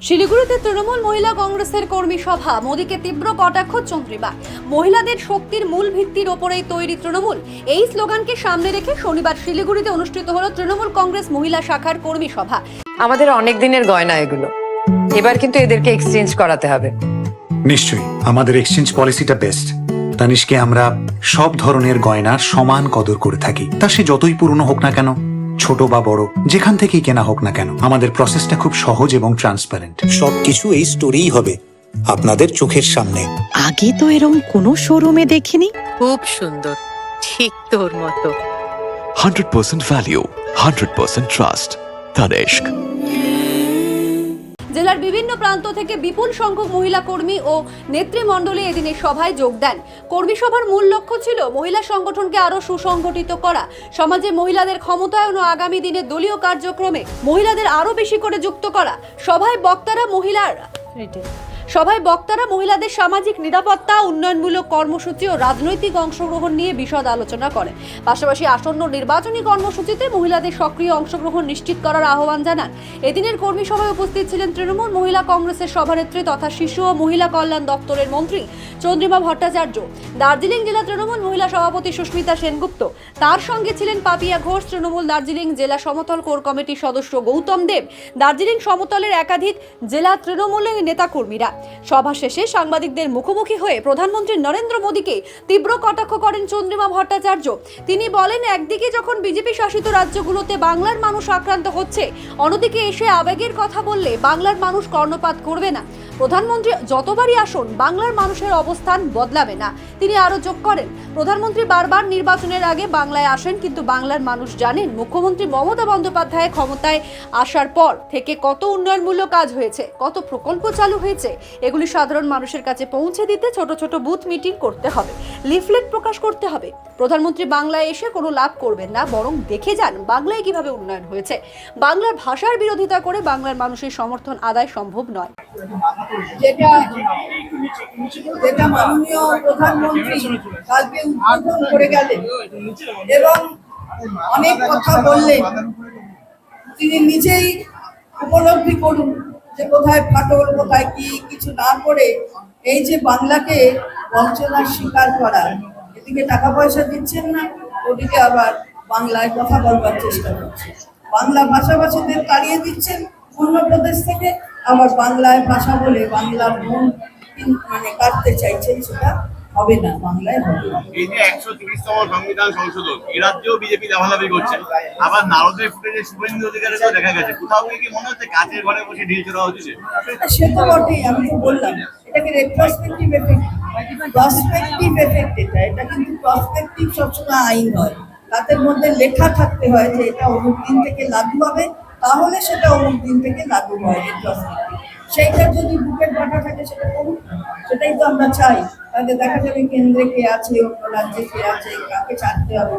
শিলিগুড়িতে তৃণমূল মহিলা কংগ্রেসের কর্মী সভা। মোদীকে তীব্র কটাক্ষ চন্দ্রিমা। মহিলাদের শক্তির মূল ভিত্তির ওপরেই তৈরি তৃণমূল। এই স্লোগানকে সামনে রেখে শনিবার শিলিগুড়িতে অনুষ্ঠিত হল তৃণমূল কংগ্রেস মহিলা শাখার কর্মী সভা। আমাদের অনেক দিনের গয়না এগুলো। এবার কিন্তু এদেরকে এক্সচেঞ্জ করাতে হবে। নিশ্চয়ই আমাদের এক্সচেঞ্জ পলিসিটা বেস্ট তানিশকে আমরা সব ধরনের গয়না সমান কদর করে থাকি। তা সে যতই পুরনো হোক না কেন। ছোট বা বড় যেখান থেকেই কেনা হোক না কেন আমাদের প্রসেসটা খুব সহজ এবং ট্রান্সপারেন্ট সবকিছু এই স্টোরেই হবে আপনাদের চোখের সামনে আগে তো এরকম কোনো শোরুমে দেখিনি খুব সুন্দর ঠিক তোর মতো 100% value, 100% trust. Tanishq. জেলার বিভিন্ন প্রান্ত থেকে বিপুল সংখ্যক মহিলা কর্মী ও নেতৃমণ্ডলী এদিনের সভায় যোগ দেন। কর্মী সভার মূল লক্ষ্য ছিল মহিলা সংগঠনকে আরও সুসংগঠিত করা। সমাজে মহিলাদের ক্ষমতায়ন ও আগামী দিনে দলীয় কার্যক্রমে মহিলাদের আরও বেশি করে যুক্ত করা। সভায় বক্তারা মহিলার সভায় বক্তারা মহিলাদের সামাজিক নিরাপত্তা, উন্নয়নমূলক কর্মসূচি ও রাজনৈতিক অংশগ্রহণ নিয়ে বিশদ আলোচনা করেন। পাশাপাশি আসন্ন নির্বাচনী কর্মসূচিতে মহিলাদের সক্রিয় অংশগ্রহণ নিশ্চিত করার আহ্বান জানান। এদিনের কর্মী সভায় উপস্থিত ছিলেন তৃণমূল মহিলা কংগ্রেসের সভানেত্রী তথা শিশু ও মহিলা কল্যাণ দপ্তরের মন্ত্রী চন্দ্রিমা ভট্টাচার্য। দার্জিলিং জেলা তৃণমূল মহিলা সভাপতি সুস্মিতা সেনগুপ্ত। তার সঙ্গে ছিলেন পাপিয়া ঘোষ, তৃণমূল দার্জিলিং জেলা সমতল কোর কমিটির সদস্য গৌতম দেব। দার্জিলিং সমতলের একাধিক জেলা তৃণমূলের নেতাকর্মীরা সভা শেষে সাংবাদিকদের মুখোমুখি হয়ে প্রধানমন্ত্রী নরেন্দ্র মোদীকে তীব্র কটাক্ষ করেন চন্দ্রিমা ভট্টাচার্য। তিনি বলেন, একদিকে যখন বিজেপি শাসিত রাজ্যগুলোতে বাংলার মানুষ আক্রান্ত হচ্ছে, অন্যদিকে এসে আবেগের কথা বললে বাংলার মানুষ কর্ণপাত করবে না। প্রধানমন্ত্রী, যতবারই আসুন, বাংলার মানুষের অবস্থান বদলাবে না। তিনি আরও যোগ করেন, প্রধানমন্ত্রী বারবার নির্বাচনের আগে বাংলায় আসেন, কিন্তু বাংলার মানুষ জানেন, মুখ্যমন্ত্রী মমতা বন্দ্যোপাধ্যায় ক্ষমতায় আসার পর থেকে কত উন্নয়নমূলক কাজ হয়েছে, কত প্রকল্প চালু হয়েছে এগুলি সাধারণ মানুষের কাছে পৌঁছে দিতে ছোট ছোট বুথ মিটিং করতে হবে, লিফলেট প্রকাশ করতে হবে। প্রধানমন্ত্রী বাংলায় এসে কোনো লাভ করবেন না, বরং দেখে যান বাংলায় কীভাবে উন্নয়ন হয়েছে। বাংলার ভাষার বিরোধিতা করে বাংলার মানুষের সমর্থন আদায় সম্ভব নয়। যেটা এবং অনেক কথা বললেন, তিনি নিজেই উপলব্ধি করুন। যে কোথায় ফাটল, কোথায় কি কিছু না করে এই যে বাংলাকে বঞ্চনার শিকার করা, এদিকে টাকা পয়সা দিচ্ছেন না, ওদিকে আবার বাংলায় কথা বলবার চেষ্টা করছেন। বাংলা ভাষাভাষীদের তাড়িয়ে দিচ্ছেন অন্য প্রদেশ থেকে, আবার বাংলায় ভাষা বলে বাংলার মন মানে কাটতে চাইছেন সেটা হবে না বাংলায় হবে। এই যে একশো তিরিশতম সংবিধান সংশোধন এ রাজ্যেও বিজেপি লাভালাভি করছে। আবার নারদের ফুটেজে শুভেন্দু অধিকারেরও দেখা গেছে। কোথাও গিয়ে কি মনে হচ্ছে কাছের ঘরে বসে ঢিল চড়া হচ্ছে? সে তো বটেই আমি তো বললাম। এটাকে রেট্রোস্পেক্টিভ এফেক্ট প্রসপেক্টিভ এফেক্ট এটা। এটা কিন্তু প্রসপেক্টিভ সবসময় আইন হয়। তাদের মধ্যে লেখা থাকতে হয় যে এটা অমুক দিন থেকে লাগু হবে তাহলে সেটা অমুক দিন থেকে লাগু হয় রেট্রোস্পেক্টিভ সেইটা যদি বুকের ডাটা থাকে সেটা করুন সেটাই তো আমরা চাই। তাহলে দেখা যাবে কেন্দ্রে কে আছে অন্য রাজ্যে কে আছে কাকে ছাড়তে হবে।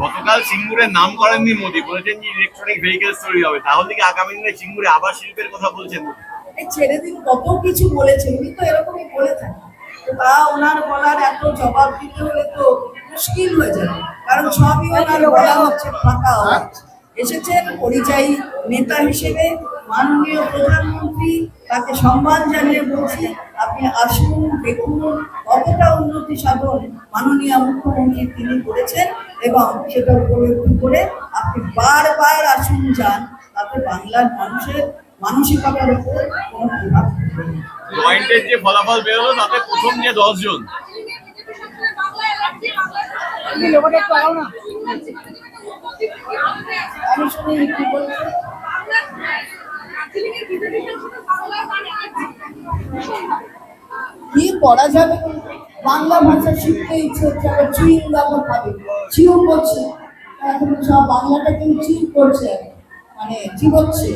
গতকাল সিঙ্গুরের নাম করেননি মোদী বলেছেন যে ইলেকট্রনিক ভেহিকেলস তৈরি হবে। তাহলে কি আগামী দিনে সিঙ্গুরে আবার শিল্পের কথা বলছেন এই ছেড়ে দিন কত কিছু বলেছে উনি তো এরকমই বলে থাকেন। তো ওনার বলার এত জবাব দিতে হলে তো মুশকিল হয়ে যাবে। কারণ সবই ওনার বলা হচ্ছে ফাঁকা এসেছেন পরিযায়ী নেতা হিসেবে মাননীয় প্রধানমন্ত্রী তাকে সম্মান জানিয়ে বলছি আপনি আসুন দেখুন কতটা উন্নতি সাধন মাননীয় মুখ্যমন্ত্রী তিনি করেছেন এবং সেটা উপলব্ধি করে আপনি বারবার আসুন যান তাতে বাংলার মানুষের মানসিকতার উপর কোনো প্রভাব জয়েন্টের যে ফলাফল বেরোলো তাতে প্রথম যে দশজন। আমি শুনি কি বলছেন করা যাবে। বাংলা ভাষা শিখতে ইচ্ছে হচ্ছে আবার চুইং গামও খাবে। চিউ করছে এখন সব বাংলাটা কিন্তু চিউ করছে মানে চিবোচ্ছে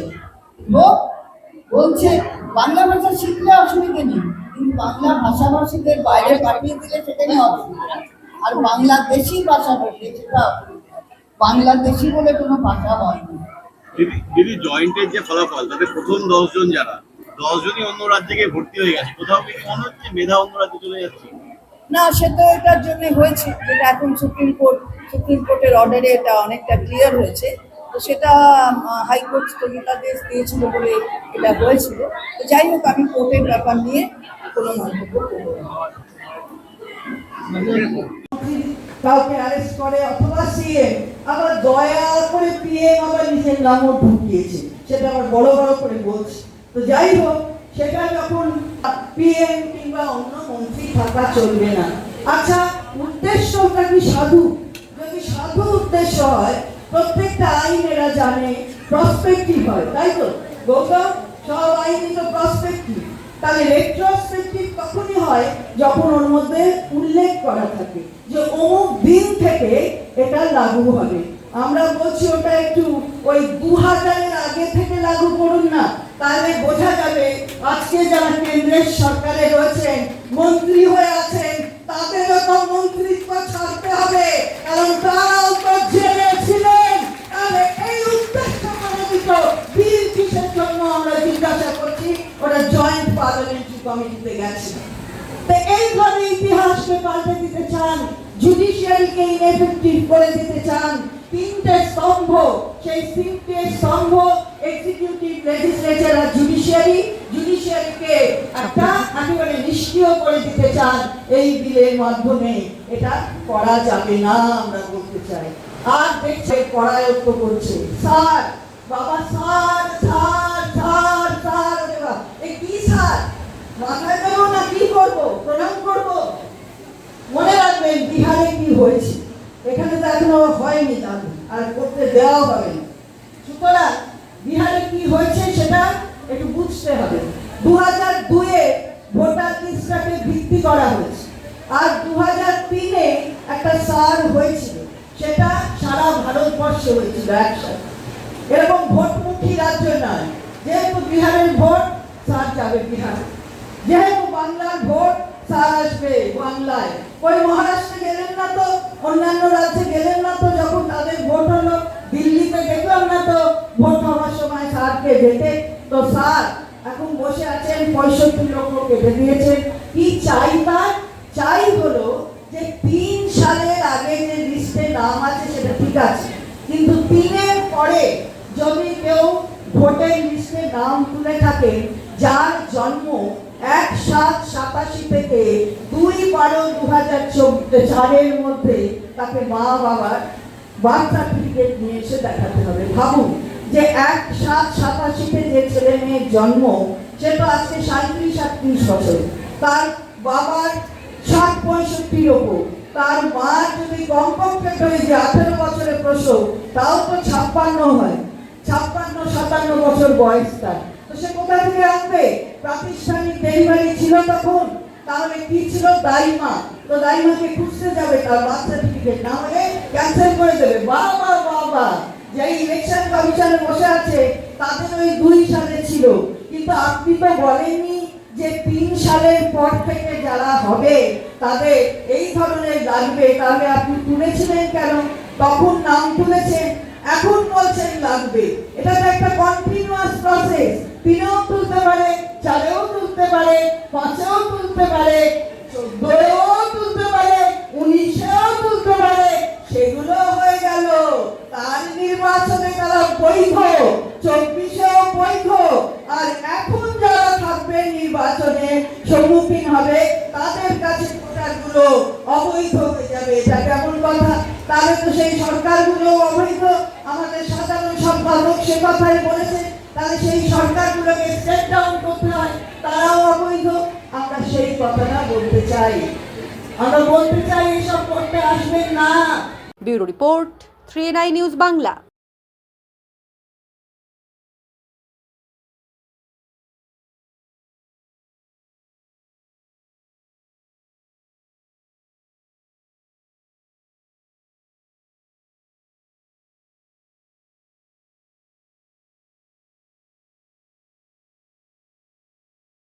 বলছে, বাংলা ভাষা শিখলে অসুবিধে নেই, কিন্তু বাংলা ভাষাভাষীদের বাইরে পাঠিয়ে দিলে সেখানে অসুবিধা। আর বাংলাদেশি ভাষা বললে সেটা বাংলাদেশি বলে কোনো ভাষা হয়নি দিদি জয়েন্টের যে ফলাফল, তাতে প্রথম দশজন যারা? দশজনই অন্য রাজ্যে গিয়ে ভর্তি হয়ে গেছে। কোথাও কি মনে হচ্ছে মেধা অন্য রাজ্যে চলে যাচ্ছে? না সে তো এটার জন্য হয়েছে। যেটা এখন সুপ্রিম কোর্ট সুপ্রিম কোর্টের অর্ডারে এটা অনেকটা ক্লিয়ার হয়েছে। তো সেটা হাইকোর্ট স্থগিতাদেশ দিয়েছিল বলে এটা হয়েছিল। তো যাই হোক আমি কোর্টের ব্যাপার নিয়ে কোনো মন্তব্য করব কাউকে অ্যারেস্ট করে অথবা সিএম আবার দয়া করে পিএম আবার নিজের নামও ঢুকিয়েছে। সেটা আবার বড় বড় করে বলছে। তো যাই হোক সেটা যখন পিএম কিংবা অন্য মন্ত্রী থাকা চলবে না। আচ্ছা উদ্দেশ্যটা কি সাধু? যদি সাধু উদ্দেশ্য হয়, প্রত্যেকটা আইন এরা জানে প্রসপেক্টিভ হয়, তাই তো? গৌতম, সব আইনই তো প্রসপেক্টিভ তাহলে রেট্রোস্পেক্টিভ তখনই হয় যখন ওর মধ্যে উল্লেখ করা থাকে যে অমুক দিন থেকে এটা লাগু হবে। আমরা বলছি ওটা একটু ওই দু হাজারের আগে থেকে লাগু করুন না, তাহলে বোঝা যাবে আজকে যারা কেন্দ্রের সরকারে রয়েছেন, মন্ত্রী হয়ে আছেন, তাদেরও তো মন্ত্রিত্ব ছাড়তে হবে, কারণ তারাও তো জেলে ছিলেন। তাহলে এই উদ্দেশ্য প্রণোদিত বিল কিসের জন্য আমরা জিজ্ঞাসা করছি, ওরা জয়েন্ট পার্লামেন্টারি কমিটিতে গেছে। তো এইভাবে ইতিহাসকে পাল্টে দিতে চান জুডিশিয়ারিকে ইনএফেক্টিভ করে দিতে চান তিনটে স্তম্ভ, সেই তিনটে স্তম্ভ এক্সিকিউটিভ লেজিসলেচার আর জুডিশিয়ারি জুডিশিয়ারিকে একটা একেবারে নিষ্ক্রিয় করে দিতে চান এই বিলের মাধ্যমে। এটা করা যাবে না, আমরা বলতে চাই। আর দেখছে পড়ায়ত্ত করছে। স্যার, বাবা, স্যার স্যার স্যার স্যার এ কি স্যার? মাথায় দেবো না, কি করব? প্রণাম করব? মনে রাখবেন, বিহারে কি হয়েছে? এখানে হয়নি দাদু আর করতে দেওয়া হবে সুতরাং বিহারে কি হয়েছে সেটা একটু বুঝতে হবে। দু হাজার দুয়ে ভোটার লিস্টটাকে ভিত্তি করা হয়েছে, আর দু হাজার তিনে একটা সার হয়েছিল, সেটা সারা ভারতবর্ষে হয়েছিল একসাথে। এরকম ভোটমুখী রাজ্য নয়, যেহেতু বিহারের ভোট, সার যাবে বিহারে। যেহেতু বাংলার ভোট আসবে বাংলায় ওই মহারাষ্ট্রে গেলেন না তো, অন্যান্য রাজ্যে গেলেন না তো, যখন তাদের ভোট হলো, দিল্লিতে দেখলাম না তো, ভোট হওয়ার সময় স্যারকে যেতে তো স্যার, এখন বসে আছেন, পঁয়ষট্টি লক্ষ কেটে দিয়েছেন। কি চাই তার? চাই হলো যে তিন সালের আগে যে লিস্টে নাম আছে সেটা ঠিক আছে। কিন্তু তিনের পরে যদি কেউ ভোটের লিস্টে নাম তুলে থাকেন, যার জন্ম এক সাত সাতাশি থেকে দুই বারো দু হাজার চারের মধ্যে তাকে মা বাবার বার্থ সার্টিফিকেট নিয়ে এসে দেখাতে হবে। ভাবুন যে এক সাত সাতাশিতে যে ছেলে মেয়ের জন্ম, সে তো আজকে সাঁত্রিশ আটত্রিশ বছর। তার বাবার ষাট পঁয়ষট্টির ওপর। তার মা যদি কমপক্ষে ধরে যে আঠেরো বছরের প্রসব, তাও তো ছাপ্পান্ন হয়। ছাপ্পান্ন সাতান্ন বছর বয়স তার। সে কোথা থেকে আনবে প্রাতিষ্ঠানিক ডেলিভারি ছিল তখন। তাহলে কি ছিল? দাইমা। তো দাইমাকে খুঁজতে যাবে তার বার্থ সার্টিফিকেট না হলে ক্যান্সেল করে দেবে। বাবা বাবা যে ইলেকশন কমিশনে বসে আছে, তাদের ওই দুই সালে ছিল। কিন্তু আপনি তো বলেননি যে তিন সালের পর থেকে যারা হবে, তাদের এই ধরনের লাগবে। তাহলে আপনি তুলেছিলেন কেন? তখন নাম তুলেছেন, এখন বলছেন লাগবে। এটা তো একটা কন্টিনিউয়াস প্রসেস তিনেও তুলতে পারে চারেও তুলতে পারে, পাঁচেও তুলতে পারে চোদ্দও তুলতে পারে, উনিশেও তুলতে পারে, সেগুলো হয়ে গেল। তার নির্বাচনে তারা বৈধ, চব্বিশেও বৈধ। আর এখন যারা থাকবে নির্বাচনে, সম্মুখীন হবে তাদের কাছে ভোটারগুলো অবৈধ হয়ে যাবে। এটা কেমন কথা? তাহলে তো সেই সরকারগুলো অবৈধ। আমাদের সাধারণ সম্পাদক সে কথাই বলেছে তাহলে সেই সরকারগুলোকে স্টেপ ডাউন করতে হয়। তারাও অবৈধ। আমরা সেই কথাটা বলতে চাই। আমরা বলতে চাই এসব করতে আসবেন না। Bureau report, three news Bangla.